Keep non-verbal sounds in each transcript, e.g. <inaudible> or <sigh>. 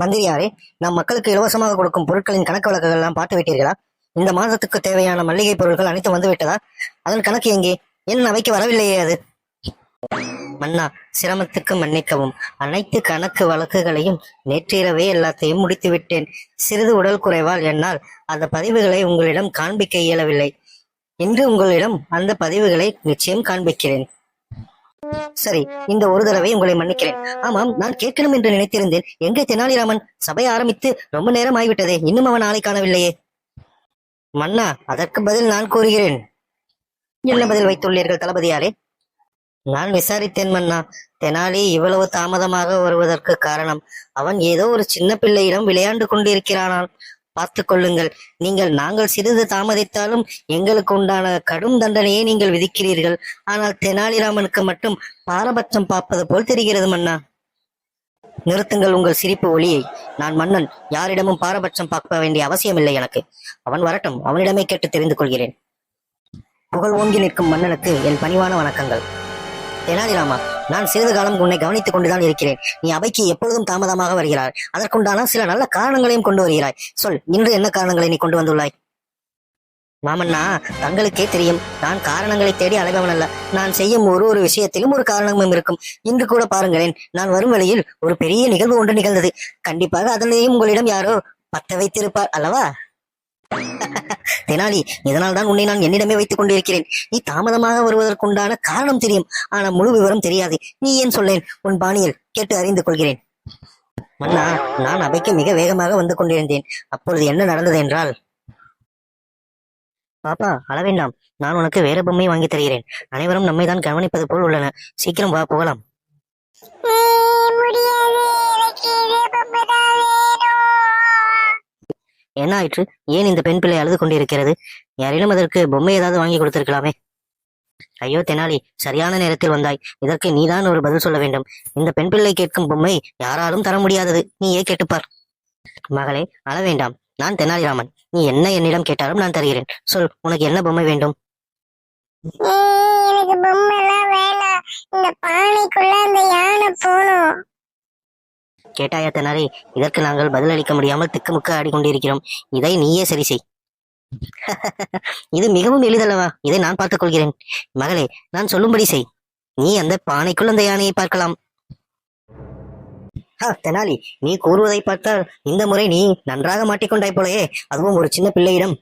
மந்திரியாரே நம் மக்களுக்கு இலவசமாக கொடுக்கும் பொருட்களின் கணக்கு வழக்குகள் எல்லாம் பார்த்து விட்டீர்களா? இந்த மாதத்துக்கு தேவையான மளிகை பொருட்கள் அனைத்தும் வந்து விட்டதா? அதன் கணக்கு எங்கே? என் அவைக்கு வரவில்லையே அது. மன்னா சிரமத்துக்கு மன்னிக்கவும். அனைத்து கணக்கு வழக்குகளையும் நேற்றிரவே எல்லாத்தையும் முடித்து விட்டேன். சிறிது உடல் குறைவால் என்னால் அந்த பதிவுகளை உங்களிடம் காண்பிக்க இயலவில்லை. இன்று உங்களிடம் அந்த பதிவுகளை நிச்சயம் காண்பிக்கிறேன். சரி இந்த ஒரு தடவை உங்களை மன்னிக்கிறேன். ஆமாம் நான் கேட்கணும் என்று நினைத்திருந்தேன். எங்கே தெனாலிராமன்? சபை ஆரம்பித்து ரொம்ப நேரம் ஆகிவிட்டதே இன்னும் அவன் ஆளை காணவில்லையே. மன்னா அதற்கு பதில் நான் கூறுகிறேன். என்ன பதில் வைத்துள்ளீர்கள் தளபதியாரே? நான் விசாரித்தேன் மன்னா. தெனாலி இவ்வளவு தாமதமாக வருவதற்கு காரணம் அவன் ஏதோ ஒரு சின்ன பிள்ளையிடம் விளையாண்டு கொண்டிருக்கிறானான் பார்த்து கொள்ளுங்கள். நீங்கள் நாங்கள் சிறிது தாமதித்தாலும் எங்களுக்கு உண்டான கடும் தண்டனையை நீங்கள் விதிக்கிறீர்கள். ஆனால் தெனாலிராமனுக்கு மட்டும் பாரபட்சம் பார்ப்பது போல் தெரிகிறது மன்னா. நிறுத்துங்கள் உங்கள் சிரிப்பு ஒளியை. நான் மன்னன் யாரிடமும் பாரபட்சம் பார்க்க வேண்டிய அவசியமில்லை எனக்கு. அவன் வரட்டும் அவனிடமே கேட்டு தெரிந்து கொள்கிறேன். புகழ் ஓங்கி நிற்கும் மன்னனுக்கு என் பணிவான வணக்கங்கள். தெனாலிராமா நான் சிறிது காலம் உன்னை கவனித்துக் கொண்டுதான் இருக்கிறேன். நீ அவைக்கு எப்பொழுதும் தாமதமாக வருகிறாய். அதற்குண்டான சில நல்ல காரணங்களையும் கொண்டு வருகிறாய். சொல் இன்று என்ன காரணங்களை நீ கொண்டு வந்துள்ளாய்? மாமன்னா தங்களுக்கே தெரியும். நான் காரணங்களை தேடி அலைபவன் அல்ல. நான் செய்யும் ஒரு ஒரு விஷயத்திலும் ஒரு காரணமும் இருக்கும். இன்று கூட பாருங்களேன் நான் வரும் வழியில் ஒரு பெரிய நிகழ்வு ஒன்று நிகழ்ந்தது. கண்டிப்பாக அதனையும் உங்களிடம் யாரோ பத்த வைத்திருப்பார் அல்லவா? <laughs> தெனாலி இதனால் தான் உன்னை நான் என்னிடமே வைத்துக் கொண்டிருக்கிறேன். நீ தாமதமாக வருவதற்குண்டான காரணம் தெரியும். ஆனா முழு விவரம் தெரியாது. நீ ஏன் சொல்லேன்? உன் பாணியில் கேட்டு அறிந்து கொள்கிறேன். மன்னா நான் அவைக்கு மிக வேகமாக வந்து கொண்டிருந்தேன். அப்பொழுது என்ன நடந்தது என்றால் பாப்பா அளவேண்டாம் நான் உனக்கு வேற பொம்மை வாங்கி தருகிறேன். அனைவரும் நம்மை தான் கவனிப்பது போல் உள்ளன. சீக்கிரம் வா போகலாம். என்ன ஆயிற்று ஏன் இந்த பெண் பிள்ளை அழுது கொண்டிருக்கிறது? யாரிடம் அதற்கு பொம்மை ஏதாவது வாங்கி கொடுத்திருக்கலாமே? ஐயோ தெனாலி சரியான நேரத்தில் வந்தாய். இதற்கு நீதான் ஒரு பதில் சொல்ல வேண்டும். இந்த பெண் பிள்ளை கேட்கும் பொம்மை யாராலும் தர முடியாதது. நீயே கேட்டுப்பார். மகளே அழ வேண்டாம். நான் தெனாலிராமன். நீ என்ன என்னிடம் கேட்டாலும் நான் தருகிறேன். சொல் உனக்கு என்ன பொம்மை வேண்டும்? எனக்கு பொம்மை எல்லாம் வேணாம். இந்த பானைக்குள்ள அந்த யானை போகணும். கேட்டாயா தெனாலி? இதற்கு நாங்கள் பதிலளிக்க முடியாமல் திக்குமுக்க ஆடிக்கொண்டிருக்கிறோம். இதை நீயே சரி செய். இது மிகவும் எளிதல்லவா? இதை நான் பார்த்துக் கொள்கிறேன். மகளே நான் சொல்லும்படி செய். நீ அந்த பானைக்குள் அந்த யானையை பார்க்கலாம் தெனாலி நீ கூறுவதை பார்த்தால் இந்த முறை நீ நன்றாக மாட்டிக்கொண்டாய் போலயே. அதுவும் ஒரு சின்ன பிள்ளையிடம்.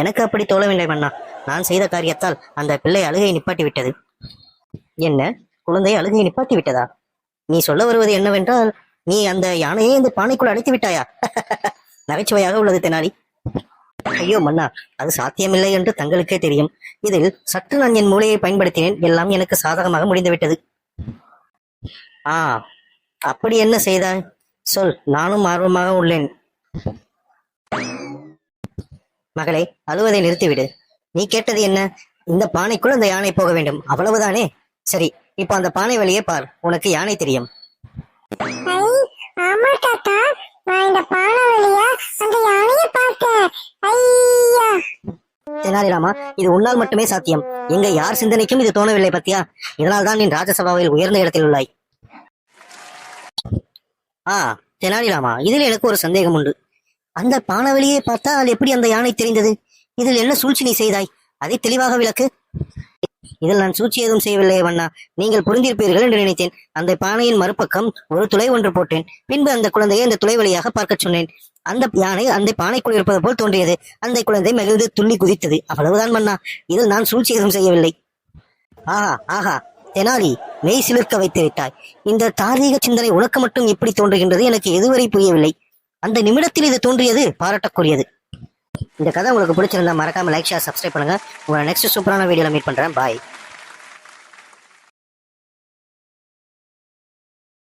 எனக்கு அப்படி தோழவில்லை மன்னா. நான் செய்த காரியத்தால் அந்த பிள்ளை அழுகை நிப்பாட்டி விட்டது என்ன? குழந்தை அழுகை நிப்பாட்டி விட்டதா நீ சொல்ல வருவது என்னவென்றால் நீ அந்த யானையை இந்த பானைக்குள் அடைத்து விட்டாயா? <laughs> நகைச்சுவையாக உள்ளது தெனாலி. ஐயோ மன்னா அது சாத்தியமில்லை என்று தங்களுக்கே தெரியும். இதில் சற்று நான் என் மூளையை பயன்படுத்தினேன். எல்லாம் எனக்கு சாதகமாக முடிந்துவிட்டது. ஆ அப்படி என்ன செய்தாய்? சொல் நானும் ஆர்வமாக உள்ளேன். மகளே அழுவதை நிறுத்திவிடு. நீ கேட்டது என்ன? இந்த பானைக்குள் அந்த யானை போக வேண்டும். அவ்வளவுதானே? சரி இப்போ அந்த பானை வழியே பார். உனக்கு யானை தெரியும். ஆமா தாத்தா. நான் இந்த பானை வழியா அந்த யானையை பார்த்தேன். ஐயா. தெனாலிராமா இது உன்னால் மட்டுமே சாத்தியம். எங்க யார் சிந்தனைக்கும் இது தோணவில்லை பத்தியா? இதனால் தான் நீ ராஜசபாவில் உயர்ந்த இடத்தில் உள்ளாய். ஆ தெனாலிராமா இதில் எனக்கு ஒரு சந்தேகம் உண்டு. அந்த பானவெளியை பார்த்தால் எப்படி அந்த யானை தெரிந்தது? இதில் என்ன சூழ்ச்சி நீ செய்தாய்? அதை தெளிவாக விளக்கு. இதில் நான் சூழ்ச்சி எதுவும் செய்யவில்லை வண்ணா நீங்கள் புரிந்திருப்பீர்கள் என்று நினைத்தேன். அந்த பானையின் மறுபக்கம் ஒரு துளை ஒன்று போட்டேன். பின்பு அந்த குழந்தையை அந்த துளை வழியாக பார்க்கச் சொன்னேன். அந்த யானை அந்த பானைக்குள் இருப்பது போல் தோன்றியது. அந்த குழந்தை மகிழ்ந்து துள்ளி குதித்தது. அவ்வளவுதான் மன்னா இதில் நான் சூழ்ச்சி எதுவும் செய்யவில்லை. ஆஹா ஆஹா. தெனாலி மெய் சிலிர்க்க வைத்து விட்டாய். இந்த தார்மீக சிந்தனை உனக்கு மட்டும் எப்படி தோன்றுகின்றது எனக்கு எதுவரை புரியவில்லை. அந்த நிமிடத்தில் இது தோன்றியது பாராட்டக்கூடியது. இந்த கதை உங்களுக்கு பிடிச்சிருந்தா மறக்காம லைக் ஷேர் சப்ஸ்கிரைப் பண்ணுங்க. உங்களை நெக்ஸ்ட் சூப்பரான வீடியோல மீட் பண்றேன். பாய்